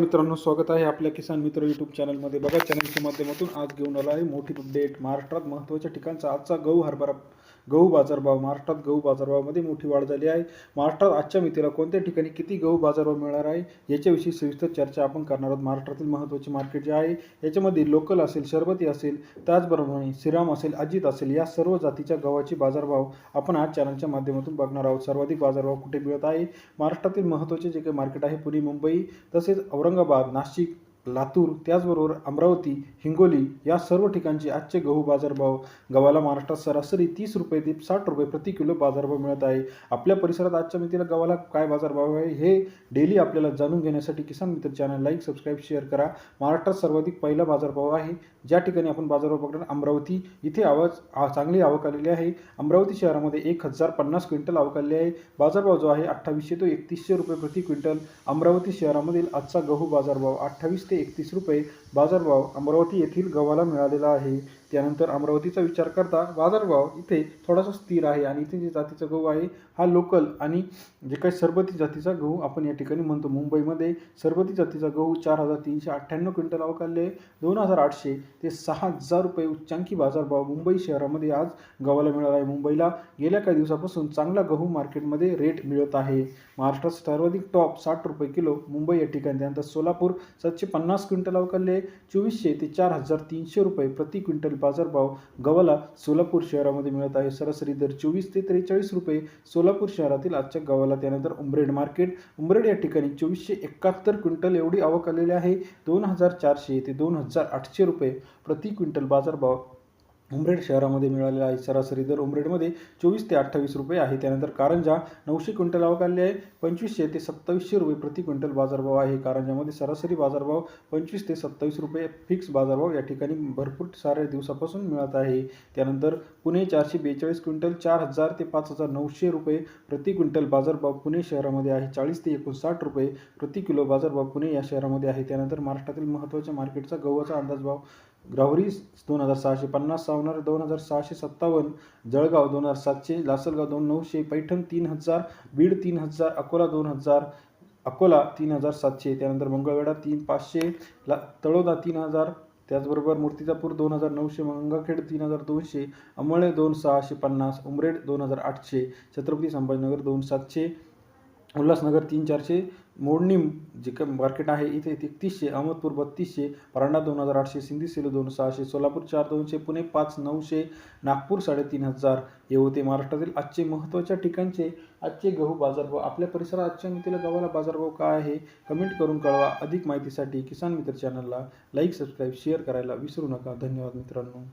मित्रांनो स्वागत आहे आपल्या किसान मित्र यूट्यूब चॅनलमध्ये बघा चॅनलच्या माध्यमातून आज घेऊन आला आहे मोठी अपडेट महाराष्ट्रात महत्त्वाच्या ठिकाणचा आजचा गहू हरभरा. गहू बाजारभाव. महाराष्ट्रात गहू बाजारभावामध्ये मोठी वाढ झाली आहे. महाराष्ट्रात आजच्या मितीला कोणत्या ठिकाणी किती गहू बाजारभाव मिळणार आहे याच्याविषयी सविस्तर चर्चा आपण करणार आहोत. महाराष्ट्रातील महत्त्वाचे मार्केट जे आहे याच्यामध्ये लोकल असेल शरबती असेल त्याचबरोबर श्रीराम असेल अजित असेल या सर्व जातीच्या गव्हाची बाजारभाव आपण आज चॅनलच्या माध्यमातून बघणार आहोत. सर्वाधिक बाजारभाव कुठे मिळत आहे? महाराष्ट्रातील महत्त्वाचे जे काही मार्केट आहे पुणे मुंबई तसेच औरंगाबाद नाशिक लातूर त्याचबरोबर अमरावती हिंगोली या सर्व ठिकाणचे आजचे गहू बाजारभाव. गव्हाला महाराष्ट्रात सरासरी तीस रुपये ते साठ रुपये प्रति किलो बाजारभाव मिळत आहे. आपल्या परिसरात आजच्या मितीला गव्हाला काय बाजारभाव आहे हे डेली आपल्याला जाणून घेण्यासाठी किसान मित्र चॅनल लाईक सबस्क्राईब शेअर करा. महाराष्ट्रात सर्वाधिक पहिला बाजारभाव आहे. ज्या ठिकाणी आपण बाजारभाव बघणार अमरावती इथे आवाज चांगली आवक आलेली आहे. अमरावती शहरामध्ये एक हजार पन्नास क्विंटल आवक आलेली आहे. बाजारभाव जो आहे अठ्ठावीसशे तो एकतीसशे रुपये प्रति क्विंटल. अमरावती शहरामधील आजचा गहू बाजारभाव अठ्ठावीस ते एकतीस रुपये बाजारभाव अमरावती येथील गव्हाला मिळालेला आहे. त्यानंतर अमरावतीचा विचार करता बाजारभाव इथे थोडासा स्थिर आहे आणि इथे जे जातीचा गहू आहे हा लोकल आणि जे काही सरबती जातीचा गहू आपण या ठिकाणी म्हणतो. मुंबईमध्ये सरबती जातीचा गहू चार हजार तीनशे अठ्ठ्याण्णव क्विंटल अवकालले दोन हजार आठशे ते सहा हजार रुपये उच्चांकी बाजारभाव मुंबई शहरामध्ये आज गव्हाला मिळाला आहे. मुंबईला गेल्या काही दिवसापासून चांगला गहू मार्केटमध्ये रेट मिळत आहे. महाराष्ट्रात सर्वाधिक टॉप साठ रुपये किलो मुंबई या ठिकाणी. त्यानंतर सोलापूर सातशे पन्नास क्विंटल अवकालले चोवीसशे ते चार हजार तीनशे रुपये प्रति क्विंटल बाजारभाव गव्हाला सोलापूर शहरामध्ये मिळत आहे. सरासरी दर चोवीस ते त्रेचाळीस रुपये सोलापूर शहरातील आजच्या गव्हाला त्यानंतर उमरेड मार्केट. उमरेड या ठिकाणी चोवीसशे एकाहत्तर क्विंटल एवढी आवक आलेली आहे. दोन हजार चारशे ते दोन हजार आठशे रुपये प्रति क्विंटल बाजारभाव उमरेड शहरामध्ये मिळालेला आहे. सरासरी दर उमरेडमध्ये चोवीस ते अठ्ठावीस रुपये आहे. त्यानंतर कारंजा नऊशे क्विंटल आवक आलेली आहे. पंचवीसशे ते सत्तावीसशे रुपये प्रति क्विंटल बाजारभाव आहे. कारंजामध्ये सरासरी बाजारभाव पंचवीस ते सत्तावीस रुपये फिक्स बाजारभाव या ठिकाणी भरपूर साऱ्या दिवसापासून मिळत आहे. त्यानंतर पुणे चारशे बेचाळीस क्विंटल चार हजार ते पाच हजार नऊशे रुपये प्रति क्विंटल बाजारभाव पुणे शहरामध्ये आहे. चाळीस ते एकोणसाठ रुपये प्रति किलो बाजारभाव पुणे या शहरामध्ये आहे. त्यानंतर महाराष्ट्रातील महत्त्वाच्या मार्केटचा गव्हाचा अंदाजभाव ग्रावरी दोन हजार सहाशे पन्नास सावनार दोन हजार सहाशे सत्तावन्न जळगाव दोन हजार सातशे लासलगाव दोन नऊशे पैठण तीन हजार बीड तीन हजार अकोला दोन हजार अकोला तीन हजार सातशे त्यानंतर मंगळवेढा तीन पाचशे ला तळोदा तीन हजार त्याचबरोबर मूर्तिजापूर दोन हजार नऊशे मंगाखेड तीन हजार दोनशे अमळे दोन सहाशे पन्नास उमरेड दोन हजार आठशे छत्रपती संभाजीनगर दोन सातशे उल्हासनगर तीन चारशे मोडणी जे काही मार्केट आहे इथे एकतीसशे अहमदपूर बत्तीसशे परांडा दोन हजार आठशे सिंधी सेलू दोन सहाशे सोलापूर चार दोनशे पुणे पाच नऊशे नागपूर साडेतीन हजार हे होते महाराष्ट्रातील आजचे महत्त्वाच्या ठिकाणचे आजचे गहू बाजारभाव आपल्या परिसरात आजच्या मितीला गव्हाला बाजारभाव काय आहे कमेंट करून कळवा. अधिक माहितीसाठी किसान मित्र चॅनलला लाईक सबस्क्राईब शेअर करायला विसरू नका. धन्यवाद मित्रांनो.